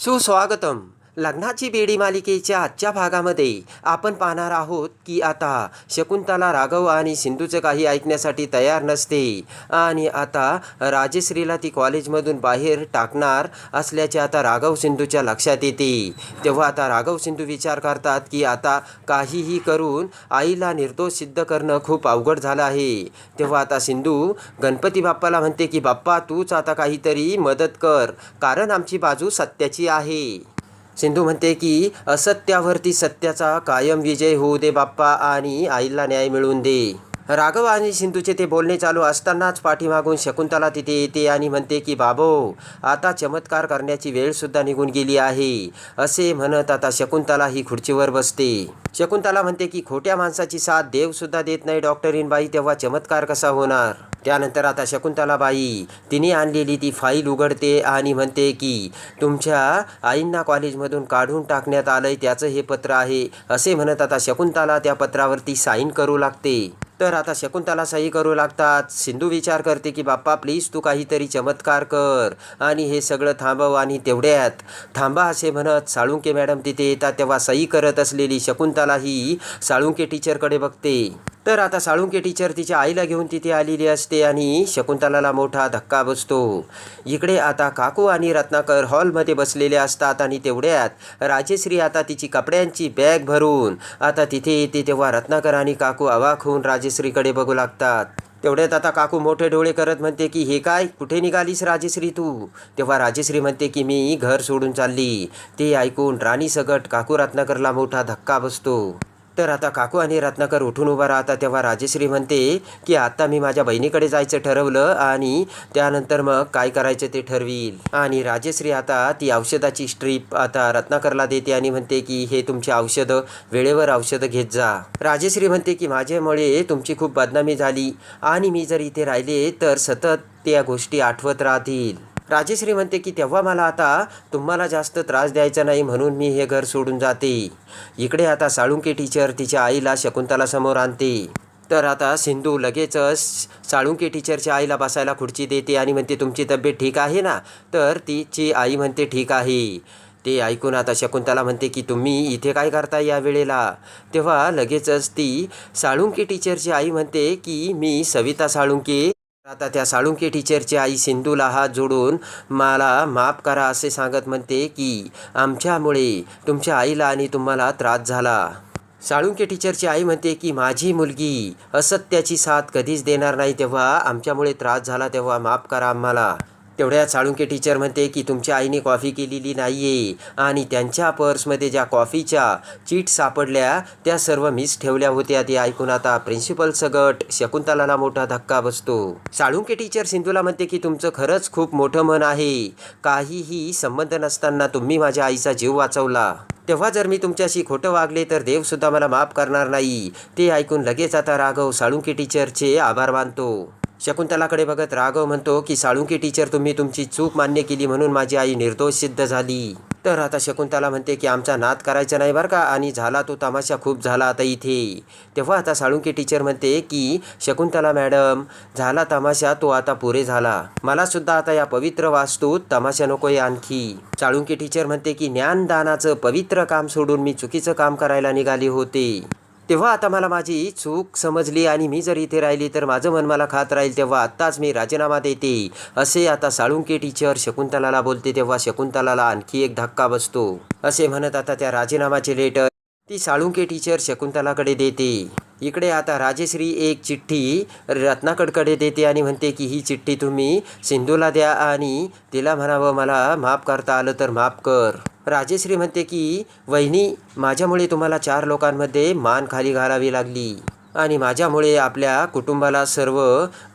સુસ્વાગતમ लग्नाची बेडी मालिकेच्या आजच्या भागामध्ये आपण पाहणार आहोत की आता शकुंतला राघव आणि सिंधूचं काही ऐकण्यासाठी तयार नसते आणि आता राजश्रीला ती कॉलेजमधून बाहेर टाकणार असल्याचे आता राघव सिंधूच्या लक्षात येते. तेव्हा आता राघव सिंधू विचार करतात की आता काहीही करून आईला निर्दोष सिद्ध करणं खूप अवघड झालं आहे. तेव्हा आता सिंधू गणपती बाप्पाला म्हणते की बाप्पा तूच आता काहीतरी मदत कर कारण आमची बाजू सत्याची आहे. सिंधू म्हणते की असत्यावरती सत्याचा कायम विजय होऊ दे बाप्पा आणि आईला न्याय मिळवून दे. राघव आणि सिंधूचे ते बोलणे चालू असतानाच पाठीमागून शकुंतला तिथे येते आणि म्हणते की बाबो आता चमत्कार करण्याची वेळसुद्धा निघून गेली आहे. असे म्हणत आता शकुंतला ही खुर्चीवर बसते. शकुंतला म्हणते की खोट्या माणसाची साथ देवसुद्धा देत नाही डॉक्टर इनबाई तेव्हा चमत्कार कसा होणार? त्यानंतर आता शकुंतला बाई तिने आणलेली ती फाईल उघडते आणि म्हणते की तुमच्या आईंना कॉलेजमधून काढून टाकण्यात आलंय त्याचं हे पत्र आहे. असे म्हणत आता शकुंतला त्या पत्रावरती साईन करू लागते. तर आता शकुंतला सही करू लागतात. सिंधू विचार करते की बाप्पा प्लीज तू काहीतरी चमत्कार कर. आणि हे सगळं थांबव आणि तेवढ्यात. थांबा असे म्हणत साळुंके मॅडम तिथे येतात. तेव्हा सही करत असलेली शकुंतला ही साळुंके टीचरकडे बघते. तर आता साळुंके टीचर तिच्या आईला घेऊन तिथे आलेली असते आणि शकुंतलाला मोठा धक्का बसतो. इकडे आता काकू आणि रत्नाकर हॉलमध्ये बसलेले असतात आणि तेवढ्यात राजेश्री आता तिची कपड्यांची बॅग भरून आता तिथे येते तेव्हा रत्नाकर आणि काकू अवाक होऊन राजेश्रीकडे बघू लागतात. तेवढ्यात आता काकू मोठे डोळे करत म्हणते की हे काय? कुठे निघालीस राजेश्री तू? तेव्हा राजेश्री म्हणते की मी घर सोडून चालली. ते ऐकून राणी सगट काकू रत्नाकरला मोठा धक्का बसतो. तर आता काकू आणि रत्नाकर उठून उभा राहता तेव्हा राजेश्री म्हणते की आता मी माझ्या बहिणीकडे जायचं ठरवलं आणि त्यानंतर मग काय करायचं ते ठरवील. आणि राजेश्री आता ती औषधाची स्ट्रीप आता रत्नाकरला देते आणि म्हणते की हे तुमची औषधं वेळेवर औषधं घेत जा. राजेश्री म्हणते की माझ्यामुळे तुमची खूप बदनामी झाली आणि मी जर इथे राहिले तर सतत त्या गोष्टी आठवत राहतील. राजेश्री म्हणते की तेव्हा मला आता तुम्हाला जास्त त्रास द्यायचा नाही म्हणून मी हे घर सोडून जाते. इकडे आता साळुंके टीचर तिच्या आईला शकुंतला समोर आणते. तर आता सिंधू लगेचच साळुंके टीचरच्या आईला बसायला खुर्ची देते आणि म्हणते तुमची तब्येत ठीक आहे ना? तर तिची आई म्हणते ठीक आहे. ते ऐकून आता शकुंतला म्हणते की तुम्ही इथे काय करता या वेळेला? तेव्हा लगेचच ती साळुंके टीचरची आई म्हणते की मी सविता साळुंके आता त्या साळुंके टीचरची आई सिंधूला हात जोडून मला माफ करा असे सांगत म्हणते की आमच्यामुळे तुमच्या आईला आणि तुम्हाला त्रास झाला. साळुंके टीचरची आई म्हणते की माझी मुलगी असत्याची साथ कधीच देणार नाही तेव्हा आमच्यामुळे त्रास झाला तेव्हा माफ करा आम्हाला. तेवढ्या साळुंके टीचर म्हणते की तुमच्या आईने कॉफी केलेली नाही आहे आणि त्यांच्या पर्समध्ये ज्या कॉफीच्या चीट सापडल्या त्या सर्व मिस ठेवल्या होत्या. ते ऐकून आता प्रिन्सिपल सगट शकुंतलाला मोठा धक्का बसतो. साळुंके टीचर सिंधूला म्हणते की तुमचं खरंच खूप मोठं मन आहे. काहीही संबंध नसताना तुम्ही माझ्या आईचा जीव वाचवला. तेव्हा जर मी तुमच्याशी खोटं वागले तर देवसुद्धा मला माफ करणार नाही. ते ऐकून लगेच आता राघव साळुंके टीचरचे आभार मानतो. शकुंतलाकडे बघत राघव म्हणतो की साळुंकी टीचर तुम्ही तुमची चूक मान्य केली म्हणून माझी आई निर्दोष सिद्ध झाली. तर आता शकुंतला म्हणते की आमचा नाद करायचा नाही बरं का आणि झाला तो तमाशा खूप झाला आता इथे. तेव्हा आता साळुंकी टीचर म्हणते की शकुंतला मॅडम झाला तमाशा तो आता पुरे झाला. मला सुद्धा आता या पवित्र वास्तूत तमाशा नकोय आणखी. साळुंकी टीचर म्हणते की ज्ञानदानाचं पवित्र काम सोडून मी चुकीचं काम करायला निघाले होते. तेव्हा आता मला माझी चूक समजली आणि मी जर इथे राहिली तर माझं मन मला खात राहील तेव्हा आत्ताच मी राजीनामा देते असे आता साळुंके टीचर शकुंतलाला बोलते तेव्हा शकुंतलाला आणखी एक धक्का बसतो. असे म्हणत आता त्या राजीनामाचे लेटर ती साळुंके टीचर शकुंतलाकडे देते. इकडे आता राजेश्री एक चिठ्ठी रत्नाकडकडे देते आणि म्हणते की ही चिठ्ठी तुम्ही सिंधूला द्या आणि तिला म्हणावं मला माफ करता आलं तर माफ कर. राजेश्री म्हणते की वहिनी माझ्यामुळे तुम्हाला चार लोकांमध्ये मान खाली घालावी लागली आणि माझ्यामुळे आपल्या कुटुंबाला सर्व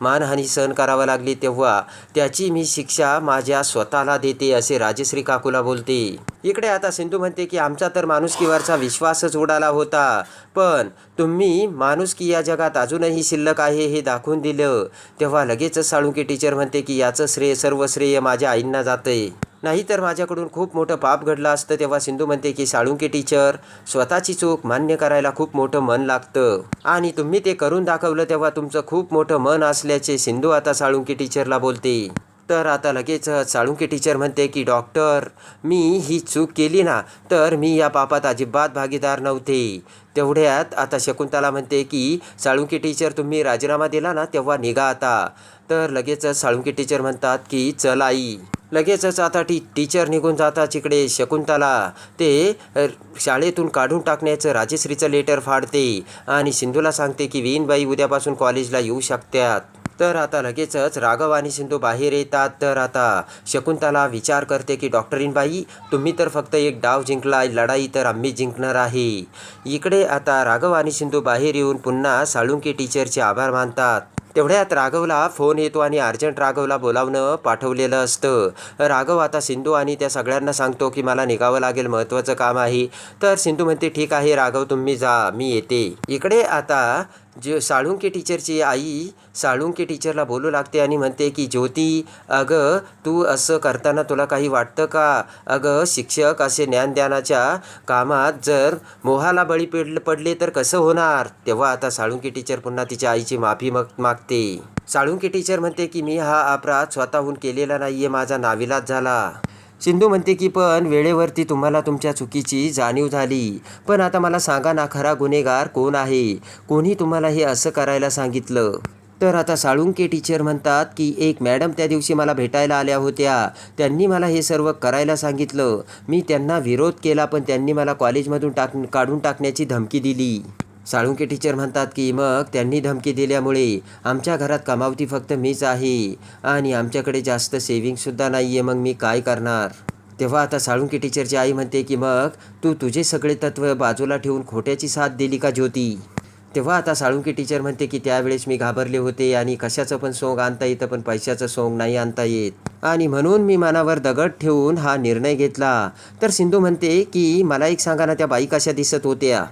मानहानी सहन करावं लागली तेव्हा त्याची मी शिक्षा माझ्या स्वतःला देते असे राजश्री काकूला बोलते. इकडे आता सिंधू म्हणते की आमचा तर माणुसकीवरचा विश्वासच उडाला होता. पण तुम्ही माणुसकी या जगात अजूनही शिल्लक आहे हे दाखवून दिलं. तेव्हा लगेचच साळुंके टीचर म्हणते की याचं श्रेय सर्व श्रेय माझ्या आईंना जातंय. नाहीतर माझ्याकडून खूप मोठं पाप घडलं असतं तेव्हा सिंधू म्हणते की साळुंके टीचर स्वतःची चूक मान्य करायला खूप मोठं मन लागतं. आणि तुम्ही ते करून दाखवलं तेव्हा तुमचं खूप मोठं मन असल्याचे सिंधू आता साळुंके टीचरला बोलते. तर आता लगेच साळुंके टीचर म्हणते की डॉक्टर मी ही चूक केली ना तर मी या पापात अजिबात भागीदार नव्हते. तेवढ्यात आता शकुंतला म्हणते की साळुंकी टीचर तुम्ही राजीनामा दिला ना तेव्हा निघा आता. तर लगेचच साळुंकी टीचर म्हणतात की चल आई. लगेचच आता टी टीचर निघून जातात इकडे शकुंतला. ते शाळेतून काढून टाकण्याचं राजेश्रीचं लेटर फाडते आणि सिंधूला सांगते की वीणबाई उद्यापासून कॉलेजला येऊ शकतात. तर आता लगेचच राघव आणि सिंधू बाहेर येतात. तर आता शकुंतला विचार करते की डॉक्टरीनबाई तुम्ही तर फक्त एक डाव जिंकला लढाई तर आम्ही जिंकणार आहे. इकडे आता राघव आणि सिंधू बाहेर येऊन पुन्हा साळुंकी टीचरचे आभार मानतात. तेवढ्यात राघवला फोन येतो आणि अर्जंट राघवला बोलावणं पाठवलेलं असतं. राघव आता सिंधू आणि त्या सगळ्यांना सांगतो की मला निघावं लागेल महत्त्वाचं काम आहे. तर सिंधू म्हणते ठीक आहे राघव तुम्ही जा मी येते. इकडे आता जे साळुंके टीचरची आई साळुंके टीचरला बोलू लागते आणि म्हणते की ज्योती अगं तू असं करताना तुला काही वाटतं का? अगं शिक्षक असे ज्ञानदानाच्या कामात जर मोहाला बळी पड पडले तर कसं होणार? तेव्हा आता साळुंके टीचर पुन्हा तिच्या आईची माफी मग मागते. साळुंके टीचर म्हणते की मी हा अपराध स्वतःहून केलेला नाही आहे माझा नाविलाज झाला. सिंधू म्हणते की पण वेळेवरती तुम्हाला तुमच्या चुकीची जाणीव झाली. पण आता मला सांगा ना खरा गुन्हेगार कोण आहे? कोणी तुम्हाला हे असं करायला सांगितलं? तर आता साळुंके टीचर म्हणतात की एक मॅडम त्या दिवशी मला भेटायला आल्या होत्या. त्यांनी मला हे सर्व करायला सांगितलं. मी त्यांना विरोध केला पण त्यांनी मला कॉलेजमधून टाक काढून टाकण्याची धमकी दिली. साळुंके टीचर म्हणतात की मग त्यांनी धमकी दिल्यामुळे आमच्या घरात कमावती फक्त मीच आहे आणि आमच्याकडे जास्त सेविंगसुद्धा नाही आहे मग मी काय करणार? तेव्हा आता साळुंके टीचरची आई म्हणते की मग तू तुझे सगळे तत्व बाजूला ठेवून खोट्याची साथ दिली का ज्योती? तेव्हा आता साळुंके टीचर म्हणते की त्यावेळेस मी घाबरले होते आणि कशाचं पण सोंग आणता येतं पण पैशाचं सोंग नाही आणता येत. आणि म्हणून मी मनावर दगड ठेवून हा निर्णय घेतला. तर सिंधू म्हणते की मला एक सांगा ना त्या बाई कशा दिसत होत्या?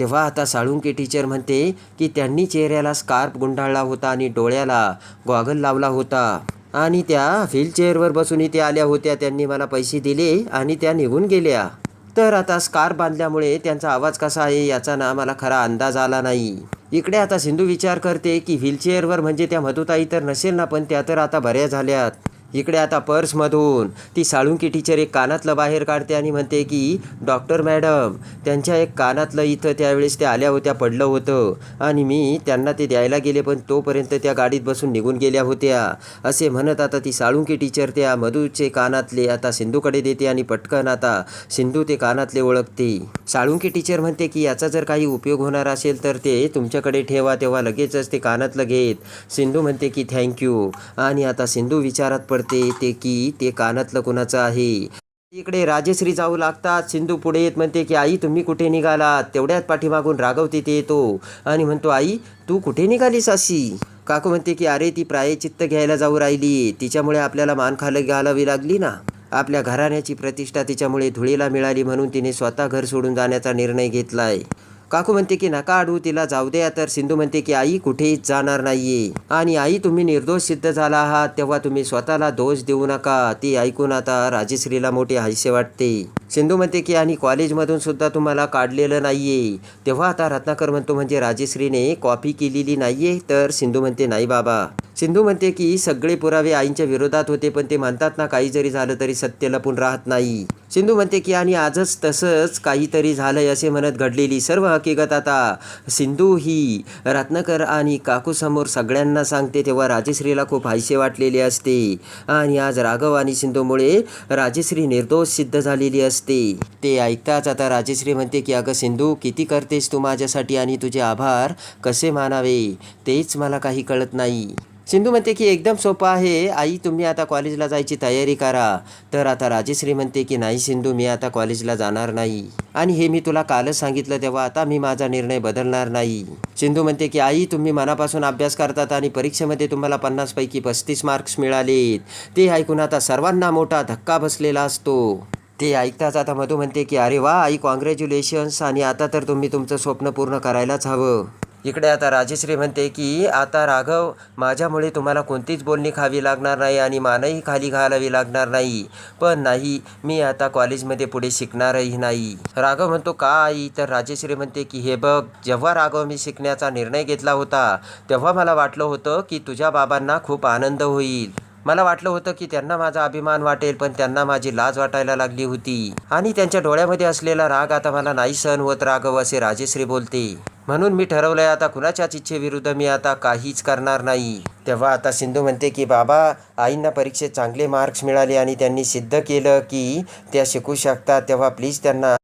तेव्हा आता साळुंके टीचर म्हणते की त्यांनी चेहऱ्याला स्कार्फ गुंडाळला होता आणि डोळ्याला गॉगल लावला होता. आणि त्या व्हीलचेअरवर बसून इथे आल्या होत्या. त्यांनी मला पैसे दिले आणि त्या निघून गेल्या. तर आता स्कार्फ बांधल्यामुळे त्यांचा आवाज कसा आहे याचा ना मला खरा अंदाज आला नाही. इकडे आता सिंधू विचार करते की व्हीलचेअरवर म्हणजे त्या मधुताई तर नसेल ना पण त्या तर आता बऱ्या झाल्यात. इकडे आता पर्समधून. ती साळुंकी टीचर एक कानातलं बाहेर काढते आणि म्हणते की डॉक्टर मॅडम त्यांच्या एक कानातलं इथं त्यावेळेस त्या आल्या होत्या पडलं होतं. आणि मी त्यांना ते द्यायला गेले पण तोपर्यंत त्या गाडीत बसून निघून गेल्या होत्या. असे म्हणत आता ती साळुंकी टीचर त्या मधूचे कानातले आता सिंधूकडे देते आणि पटकन आता सिंधू ते कानातले ओळखते. साळुंकी टीचर म्हणते की याचा जर काही उपयोग होणार असेल तर ते तुमच्याकडे ठेवा तेव्हा लगेचच ते कानातलं घेत. सिंधू म्हणते की थँक्यू आणि आता सिंधू विचारात पड पडते ते की ते कानातलं कुणाचं आहे? इकडे राजश्री जाऊ लागतात सिंधू पुढे येत म्हणते की आई तुम्ही कुठे निघालात? तेवढ्यात पाठीमागून राघव तिथे येतो आणि म्हणतो आई तू कुठे निघालीस अशी? काकू म्हणते की अरे ती प्रायचित्त घ्यायला जाऊ राहिली. तिच्यामुळे आपल्याला मान खाली घालावी लागली ना. आपल्या घराण्याची प्रतिष्ठा तिच्यामुळे धुळीला मिळाली म्हणून तिने स्वतः घर सोडून जाण्याचा निर्णय घेतलाय. काकू म्हणते की नका आडू तिला जाऊ द्या तर सिंधू म्हणते की आई कुठेही जाणार नाहीये. आणि आई तुम्ही निर्दोष सिद्ध झाला आहात तेव्हा तुम्ही स्वतःला दोष देऊ नका. ती ऐकून आता राजेश्रीला मोठे हास्य वाटते. सिंधू म्हणते की आणि कॉलेजमधून सुद्धा तुम्हाला काढलेलं नाहीये. तेव्हा आता रत्नाकर म्हणतो म्हणजे राजेश्रीने कॉपी केलेली नाहीये. तर सिंधू म्हणते नाही बाबा. सिंधू म्हणते की सगळे पुरावे आईंच्या विरोधात होते पण ते म्हणतात ना काही जरी झालं तरी सत्य लपून राहत नाही. सिंधू म्हणते की आणि आजच तसंच काहीतरी झालंय असे म्हणत घडलेली सर्व हकीकत आता सिंधू ही रत्नाकर आणि काकूसमोर सगळ्यांना सांगते. तेव्हा राजश्रीला खूप हायसे वाटलेले असते. आणि आज राघव आणि सिंधूमुळे राजश्री निर्दोष सिद्ध झालेली असते. ते ऐकताच आता राजश्री म्हणते की अगं सिंधू किती करतेस तू माझ्यासाठी आणि तुझे आभार कसे मानावे? तेच मला काही कळत नाही. सिंधू म्हणते की एकदम सोपं आहे. आई तुम्ही आता कॉलेजला जायची तयारी करा. तर आता राजश्री म्हणते की नाही सिंधू मी आता कॉलेजला जाणार नाही. आणि हे मी तुला कालच सांगितलं तेव्हा आता मी माझा निर्णय बदलणार नाही. सिंधू म्हणते की आई तुम्ही मनापासून अभ्यास करतात आणि परीक्षेमध्ये तुम्हाला पन्नासपैकी पस्तीस मार्क्स मिळालेत. ते ऐकून आता सर्वांना मोठा धक्का बसलेला असतो. ते ऐकताच आता मधू म्हणते की अरे वा आई कॉंग्रॅच्युलेशन्स आणि आता तर तुम्ही तुमचं स्वप्न पूर्ण करायलाच हवं. इकडे आता राजेश्री म्हणते की आता राघव माझ्यामुळे तुम्हाला कोणतीच बोलणी खावी लागणार नाही आणि मानही खाली घालावी लागणार नाही. पण नाही मी आता कॉलेजमध्ये पुढे शिकणारही नाही. राघव म्हणतो का आई? तर राजेश्री म्हणते की हे बघ जेव्हा राघव मी शिकण्याचा निर्णय घेतला होता तेव्हा मला वाटलं होतं की तुझ्या बाबांना खूप आनंद होईल. मला वाटलं होतं की त्यांना माझा अभिमान वाटेल पण त्यांना माझी लाज वाटायला लागली होती. आणि त्यांच्या डोळ्यामध्ये असलेला राग आता मला नाही सहन होत राघव असे राजेश्री बोलते. म्हणून मी ठरवलं आहे आता कुणाच्याच इच्छेविरुद्ध मी आता काहीच करणार नाही. तेव्हा आता सिंधू म्हणते की बाबा आईंना परीक्षेत चांगले मार्क्स मिळाले आणि त्यांनी सिद्ध केलं की त्या शिकू शकतात. तेव्हा प्लीज त्यांना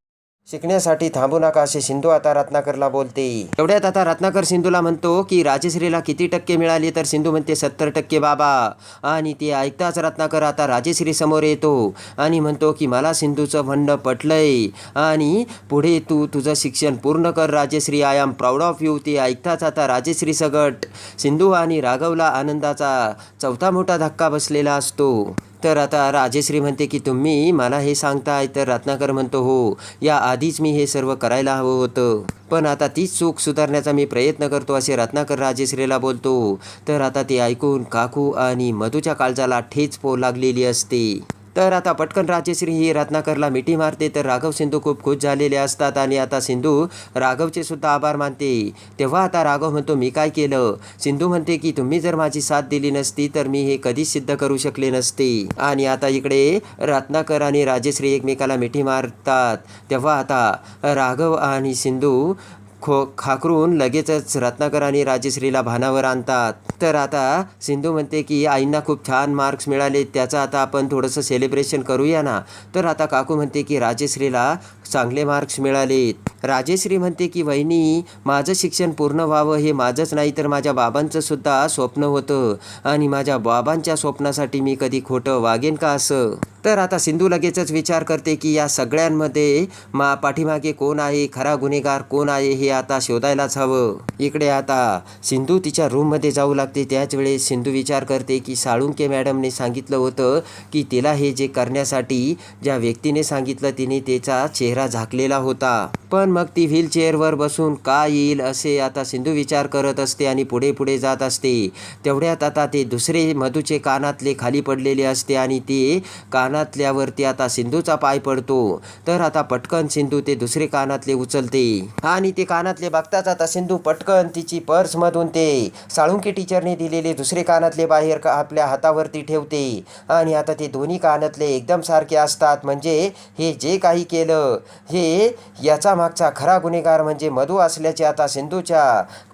शिकण्यासाठी थांबू नका असे सिंधू आता रत्नाकरला बोलते. एवढ्यात आता रत्नाकर सिंधूला म्हणतो की राजश्रीला किती टक्के मिळाले तर सिंधू म्हणते सत्तर टक्के बाबा. आणि ते ऐकताच रत्नाकर आता राजश्री समोर येतो. आणि म्हणतो की मला सिंधूचं म्हणणं पटलंय. आणि पुढे तू तुझं शिक्षण पूर्ण कर Rajshree. I am proud of you ते ऐकताच आता राजश्री सगट. सिंधू आणि राघवला आनंदाचा चौथा मोठा धक्का बसलेला असतो. तर आता राजेश्री म्हणते की तुम्ही मला हे सांगताय तर रत्नाकर म्हणतो हो या आधीच मी हे सर्व करायला हवं होतं. पण आता तीच चूक सुधारण्याचा मी प्रयत्न करतो असे रत्नाकर राजेश्रीला बोलतो. तर आता ते ऐकून काकू आणि मधूच्या काळजाला ठेच पो लागलेली असते. तर आता पटकन राजेश्री ही रत्नाकरला मिठी मारते. तर राघव सिंधू खूप खुश झालेले असतात आणि आता सिंधू राघवचे सुद्धा आभार मानते. तेव्हा आता राघव म्हणतो मी काय केलं? सिंधू म्हणते की तुम्ही जर माझी साथ दिली नसती तर मी हे कधीच सिद्ध करू शकले नसते. आणि आता इकडे रत्नाकर आणि राजेश्री एकमेकाला मिठी मारतात. तेव्हा आता राघव आणि सिंधू खो खाकरून लगेचच रत्नाकर आणि राजेश्रीला भानावर आणतात. तर आता सिंधू म्हणते की आईंना खूप छान मार्क्स मिळाले त्याचं आता आपण थोडंसं सेलिब्रेशन करूया ना. तर आता काकू म्हणते की राजेश्रीला चांगले मार्क्स मिळालेत. राजेश्री म्हणते की वहिनी माझं शिक्षण पूर्ण व्हावं हे माझंच नाही तर माझ्या बाबांचं सुद्धा स्वप्न होतं. आणि माझ्या बाबांच्या स्वप्नासाठी मी कधी खोटं वागेन का असं? तर आता सिंधू लगेचच विचार करते की या सगळ्यांमध्ये मा पाठीमागे कोण आहे खरा गुन्हेगार कोण आहे हे आता शोधायलाच हवं. इकडे आता सिंधू तिच्या रूममध्ये जाऊ लागते. त्याच वेळेस सिंधू विचार करते की साळुंके मॅडमने सांगितलं होतं की तिला हे जे करण्यासाठी ज्या व्यक्तीने सांगितलं तिने त्याचा चेहरा झाकलेला होता. पण मग ती व्हीलचेअरवर बसून का येईल असे आता सिंधू विचार करत असते आणि पुढे पुढे जात असते. तेवढ्यात आता ते दुसरे मधूचे कानातले खाली पडलेले असते आणि ते कानातल्यावरती आता सिंधूचा पाय पडतो. तर आता पटकन सिंधू ते दुसरे कानातले उचलते. आणि ते कानातले बघताच आता सिंधू पटकन तिची पर्समधून ते साळुंके टीचरने दिलेले दुसरे कानातले बाहेर का आपल्या हातावरती ठेवते. आणि आता ते दोन्ही कानातले एकदम सारखे असतात. म्हणजे हे जे काही केलं हे याचा मागचा खरा गुन्हेगार म्हणजे मधू असल्याचे आता सिंधूच्या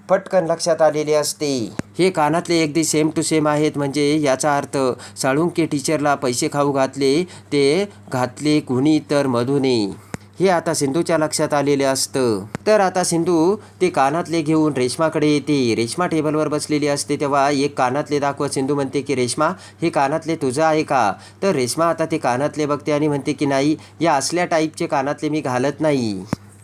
पटकन लक्षात आलेले असते. हे कानातले अगदी सेम टू सेम आहेत. म्हणजे याचा अर्थ साळुंके टीचरला पैसे खाऊ घातले ते घातले कुणी तर मधुने. हे आता सिंधूच्या लक्षात आलेले असतं. तर आता सिंधू ते कानातले घेऊन रेश्माकडे येते. रेश्मा टेबलवर बसलेली असते तेव्हा एक कानातले दाखवत सिंधू म्हणते की रेश्मा हे कानातले तुझं आहे का? तर रेश्मा आता ते कानातले बघते आणि म्हणते की नाही या असल्या टाईपचे कानातले मी घालत नाही.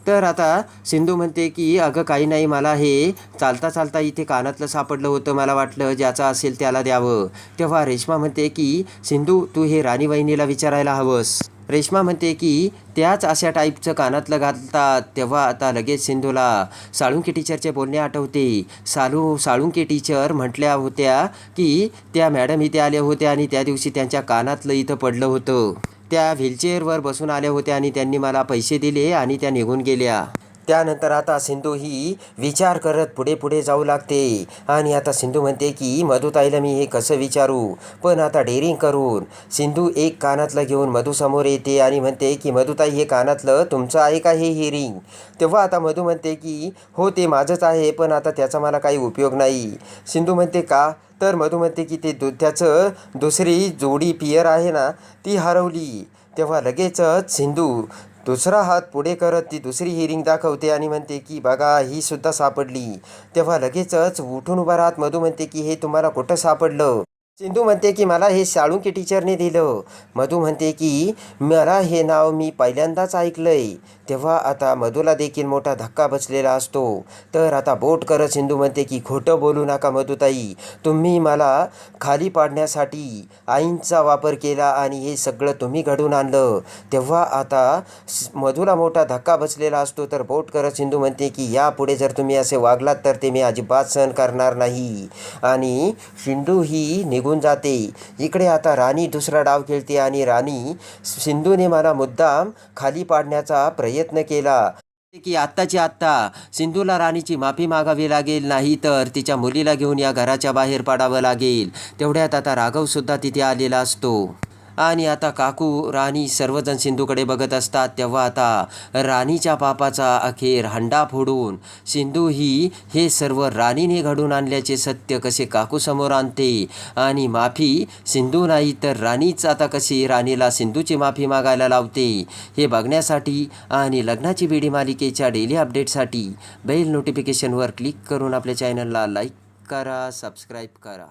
तर आता सिंधू म्हणते की अगं काही नाही मला हे चालता चालता इथे कानातलं सापडलं होतं मला वाटलं ज्याचं असेल त्याला द्यावं. तेव्हा रेश्मा म्हणते की सिंधू तू हे राणी वहिनीला विचारायला हवंस. रेश्मा म्हणते की त्याच अशा टाईपचं कानातलं घालतात. तेव्हा आता लगेच सिंधूला साळुंके टीचरचे बोलणे आठवते. सालू साळुंके टीचर म्हटल्या होत्या की त्या मॅडम इथे आल्या होत्या आणि त्या दिवशी त्यांच्या कानातलं इथं पडलं होतं. त्या व्हीलचेअरवर बसून आल्या होत्या आणि त्यांनी मला पैसे दिले आणि त्या निघून गेल्या. त्यानंतर आता सिंधू ही विचार करत पुढे पुढे जाऊ लागते. आणि आता सिंधू म्हणते की मधुताईला मी हे कसं विचारू? पण आता डेअरिंग करून. सिंधू एक कानातलं घेऊन मधूसमोर येते आणि म्हणते की मधुताई हे कानातलं तुमचं आहे का हे हिअरिंग तेव्हा आता मधू म्हणते की हो ते माझंच आहे पण आता त्याचा मला काही उपयोग नाही. सिंधू म्हणते का? तर मधू म्हणते की ते दु त्याचं दुसरी जोडी पियर आहे ना ती हरवली. तेव्हा लगेचच सिंधू दुसरा हात पुढे करत ती दुसरी हिरिंग दाखवते आणि म्हणते की बघा ही सुद्धा सापडली. तेव्हा लगेचच उठून उभा राहत मधू म्हणते की हे तुम्हाला कुठं सापडलं? सिंधू म्हणते की मला हे साळुंके टीचरने दिलं. मधू म्हणते की मला हे नाव मी पहिल्यांदाच ऐकलंय. तेव्हा आता मधूला देखील मोठा धक्का बसलेला असतो. तर आता बोट करत सिंधू म्हणते की खोटं बोलू नका मधुताई. तुम्ही मला खाली पाडण्यासाठी आईंचा वापर केला आणि हे सगळं तुम्ही घडून आणलं. तेव्हा आता मधूला मोठा धक्का बसलेला असतो. तर बोट करत सिंधू म्हणते की यापुढे जर तुम्ही असे वागलात तर ते मी अजिबात सहन करणार नाही. आणि सिंधू ही निघून जाते. इकडे आता राणी दुसरा डाव खेळते आणि राणी सिंधूने मला मुद्दाम खाली पाडण्याचा प्रयत्न केला. की आत्ताची आत्ता सिंधूला राणीची माफी मागावी लागेल नाही तर तिच्या मुलीला घेऊन या घराच्या बाहेर पडावं लागेल. तेवढ्यात आता राघवसुद्धा तिथे आलेला असतो. आणि आता काकू राणी सर्वजण सिंधूकडे बघत असतात तेव्हा आता राणीच्या पापाचा अखेर हंडा फोडून सिंधू ही हे सर्व राणीने घडून आणल्याचे सत्य कसे काकूसमोर आणते? आणि माफी सिंधू नाही तर राणीच आता कशी राणीला सिंधूची माफी मागायला लावते? हे बघण्यासाठी आणि लग्नाची बेडी मालिकेच्या डेली अपडेटसाठी बेल नोटिफिकेशनवर क्लिक करून आपल्या चॅनलला लाईक करा सबस्क्राईब करा.